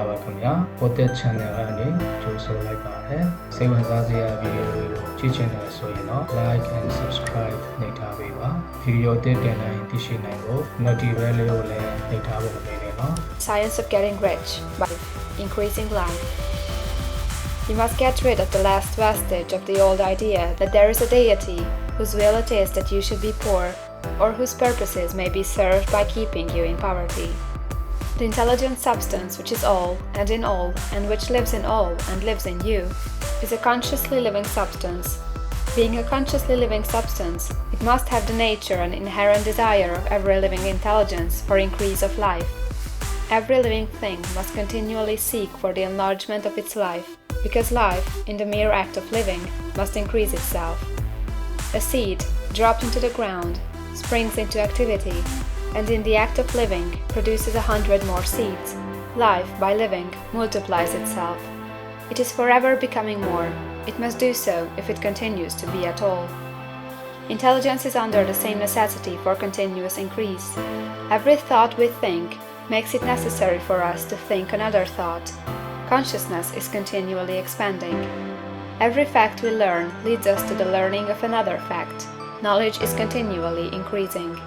္ဂလာပါခင်ဗျာ Potet Channel ကနေကြိုဆိုလိုက်ပါတယ်စိတ်ဝင်စားစရာဗီဒီယိုတွေကိုကြည့်ချင်တယ်ဆိုရင်တော့ like and subscribe နှိပ်ထားပေးပါဗီဒီယိုတင်တင်နိုင်သိရှိနိုင်ဖို့ notification လေးကိုလည်းနှိပ်ထားဖို့မမေ့နဲ့နော် Science of Getting Rich by Increasing Life. You must get rid of the last vestige of the old idea that there is a deity whose will it is that you should be poor, or whose purposes may be served by keeping you in poverty. The intelligent substance which is all and in all and which lives in all and lives in you is a consciously living substance. Being a consciously living substance, it must have the nature and inherent desire of every living intelligence for increase of life. Every living thing must continually seek for the enlargement of its life, because life, in the mere act of living, must increase itself. A seed, dropped into the ground, springs into activity, and in the act of living produces a hundred more seeds. Life, by living, multiplies itself. It is forever becoming more. It must do so if it continues to be at all. Intelligence is under the same necessity for continuous increase. Every thought we think makes it necessary for us to think another thought. Consciousness is continually expanding. Every fact we learn leads us to the learning of another fact. Knowledge is continually increasing.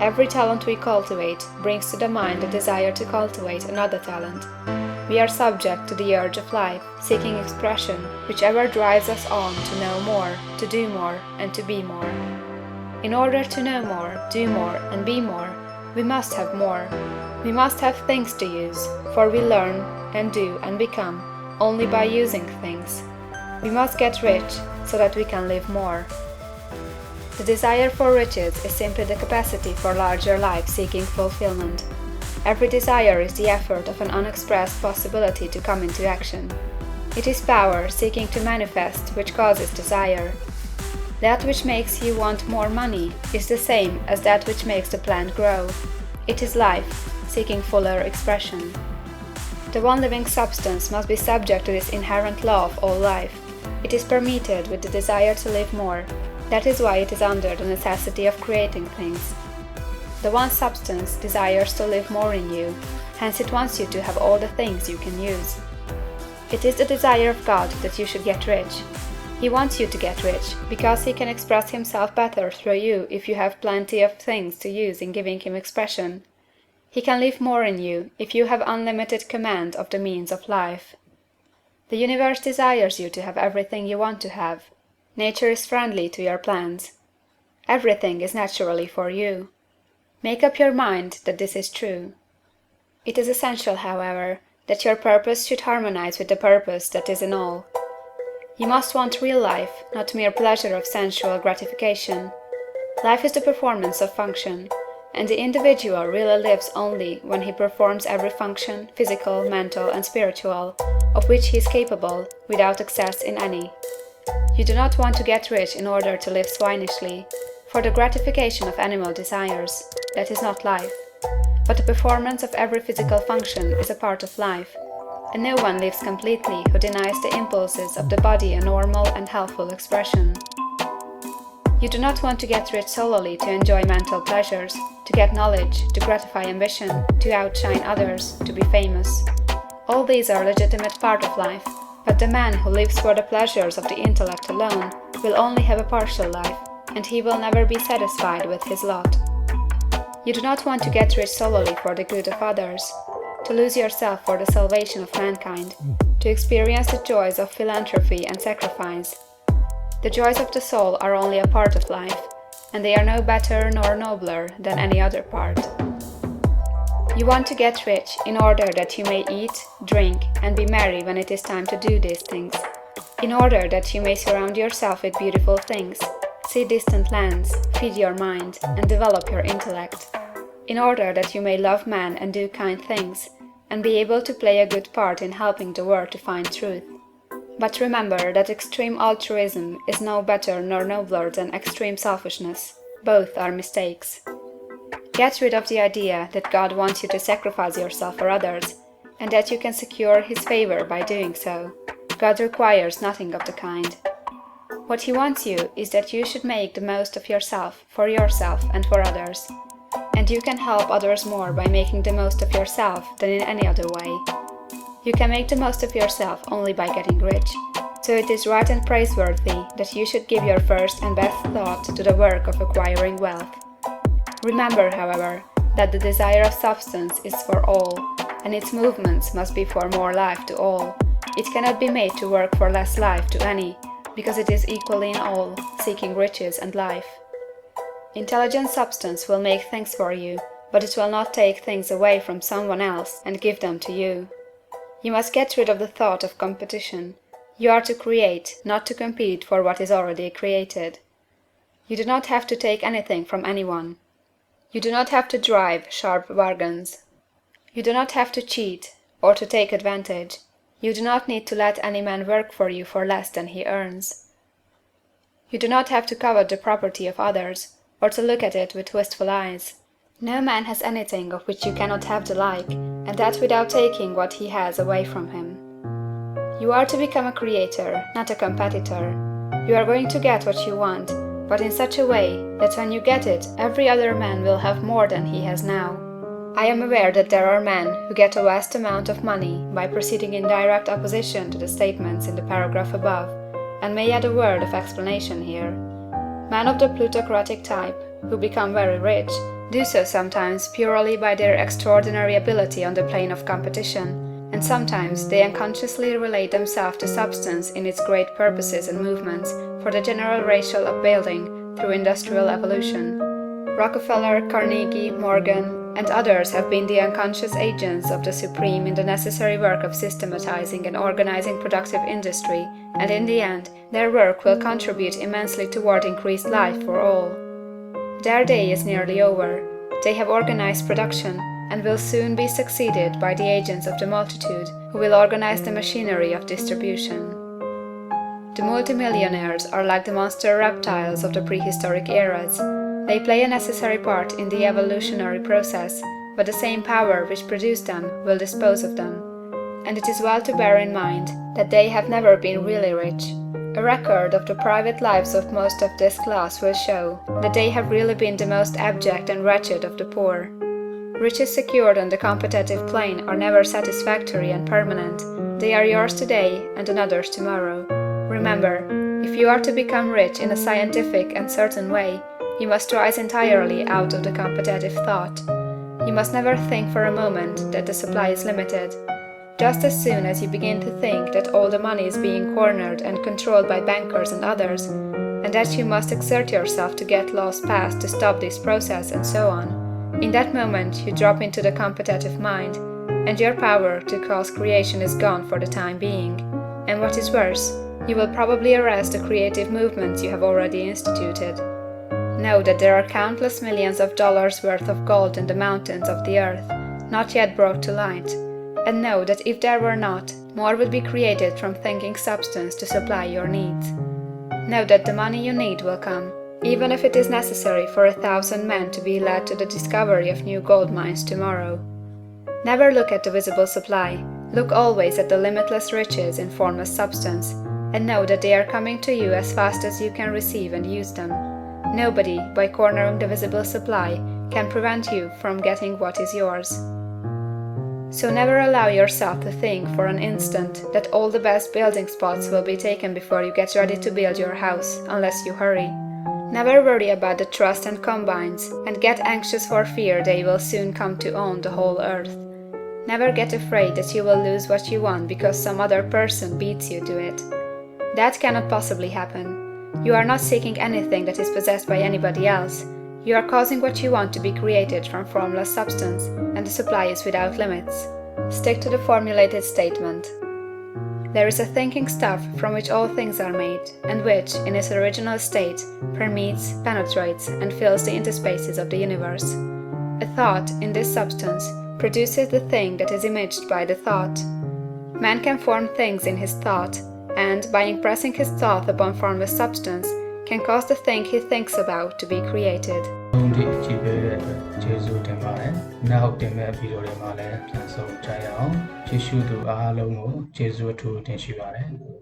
Every talent we cultivate brings to the mind the desire to cultivate another talent. We are subject to the urge of life, seeking expression, which ever drives us on to know more, to do more, and to be more. In order to know more, do more, and be more, we must have more. We must have things to use, for we learn, and do, and become only by using things. We must get rich so that we can live more. The desire for riches is simply the capacity for larger life seeking fulfillment. Every desire is the effort of an unexpressed possibility to come into action. It is power seeking to manifest which causes desire. That which makes you want more money is the same as that which makes the plant grow. It is life, seeking fuller expression. The one living substance must be subject to this inherent law of all life. It is permeated with the desire to live more. That is why it is under the necessity of creating things. The one substance desires to live more in you, hence it wants you to have all the things you can use. It is the desire of God that you should get rich. He wants you to get rich because he can express himself better through you if you have plenty of things to use in giving him expression. He can live more in you if you have unlimited command of the means of life. The universe desires you to have everything you want to have. Nature is friendly to your plans. Everything is naturally for you. Make up your mind that this is true. It is essential, however, that your purpose should harmonize with the purpose that is in all. You must want real life, not mere pleasure of sensual gratification. Life is the performance of function, and the individual really lives only when he performs every function, physical, mental, and spiritual, of which he is capable, without excess in any. You do not want to get rich in order to live swinishly, for the gratification of animal desires. That is not life. But the performance of every physical function is a part of life, and no one lives completely who denies the impulses of the body a normal and healthful expression. You do not want to get rich solely to enjoy mental pleasures, to get knowledge, to gratify ambition, to outshine others, to be famous. All these are legitimate part of life, but the man who lives for the pleasures of the intellect alone will only have a partial life, and he will never be satisfied with his lot. You do not want to get rich solely for the good of others, to lose yourself for the salvation of mankind, to experience the joys of philanthropy and sacrifice. The joys of the soul are only a part of life, and they are no better nor nobler than any other part. You want to get rich in order that you may eat, drink, and be merry when it is time to do these things, in order that you may surround yourself with beautiful things, see distant lands, feed your mind, and develop your intellect, in order that you may love man and do kind things, and be able to play a good part in helping the world to find truth. But remember that extreme altruism is no better nor nobler than extreme selfishness. Both are mistakes. Get rid of the idea that God wants you to sacrifice yourself for others, and that you can secure His favor by doing so. God requires nothing of the kind. What He wants you is that you should make the most of yourself, for yourself and for others. And you can help others more by making the most of yourself than in any other way. You can make the most of yourself only by getting rich. So it is right and praiseworthy that you should give your first and best thought to the work of acquiring wealth. Remember, however, that the desire of substance is for all, and its movements must be for more life to all. It cannot be made to work for less life to any, because it is equally in all, seeking riches and life. Intelligent substance will make things for you, but it will not take things away from someone else and give them to you. You must get rid of the thought of competition. You are to create, not to compete for what is already created. You do not have to take anything from anyone. You do not have to drive sharp bargains. You do not have to cheat, or to take advantage. You do not need to let any man work for you for less than he earns. You do not have to covet the property of others, or to look at it with wistful eyes. No man has anything of which you cannot have the like, and that without taking what he has away from him. You are to become a creator, not a competitor. You are going to get what you want, but in such a way that when you get it, every other man will have more than he has now. I am aware that there are men who get a vast amount of money by proceeding in direct opposition to the statements in the paragraph above, and may add a word of explanation here. Men of the plutocratic type, who become very rich, do so sometimes purely by their extraordinary ability on the plane of competition, and sometimes they unconsciously relate themselves to substance in its great purposes and movements for the general racial upbuilding through industrial evolution. Rockefeller, Carnegie, Morgan, and others have been the unconscious agents of the Supreme in the necessary work of systematizing and organizing productive industry, and in the end, their work will contribute immensely toward increased life for all. Their day is nearly over. They have organized production, and will soon be succeeded by the agents of the multitude who will organize the machinery of distribution. The multimillionaires are like the monster reptiles of the prehistoric eras. They play a necessary part in the evolutionary process, but the same power which produced them will dispose of them. And it is well to bear in mind that they have never been really rich. A record of the private lives of most of this class will show that they have really been the most abject and wretched of the poor. Riches secured on the competitive plane are never satisfactory and permanent. They are yours today and another's tomorrow. Remember, if you are to become rich in a scientific and certain way, you must rise entirely out of the competitive thought. You must never think for a moment that the supply is limited. Just as soon as you begin to think that all the money is being cornered and controlled by bankers and others, and that you must exert yourself to get laws passed to stop this process and so on, in that moment you drop into the competitive mind, and your power to cause creation is gone for the time being. And what is worse, you will probably arrest the creative movements you have already instituted. Know that there are countless millions of dollars worth of gold in the mountains of the earth, not yet brought to light. And know that if there were not, more would be created from thinking substance to supply your needs. Know that the money you need will come, even if it is necessary for a thousand men to be led to the discovery of new gold mines tomorrow. Never look at the visible supply, look always at the limitless riches in formless substance, and know that they are coming to you as fast as you can receive and use them. Nobody, by cornering the visible supply, can prevent you from getting what is yours. So never allow yourself to think for an instant that all the best building spots will be taken before you get ready to build your house, unless you hurry. Never worry about the trust and combines, and get anxious for fear they will soon come to own the whole earth. Never get afraid that you will lose what you want because some other person beats you to it. That cannot possibly happen. You are not seeking anything that is possessed by anybody else. You are causing what you want to be created from formless substance, and the supply is without limits. Stick to the formulated statement. There is a thinking stuff from which all things are made, and which, in its original state, permeates, penetrates, and fills the interspaces of the universe. A thought, in this substance, produces the thing that is imaged by the thought. Man can form things in his thought, and, by impressing his thought upon formless substance, can cause the thing he thinks about to be created. ဘုံဒီကြည့်ပေးတဲ့အတွက်ကျေးဇူးတင်ပါတယ်။နောက်တင်မဲ့ဗီဒီယိုတွေမှာလည်းပြန်ဆုံကြရအောင်။ကြည့်ရှုသူအားလုံးကိုကျေးဇူးအထူးတင်ရှိပါတယ်။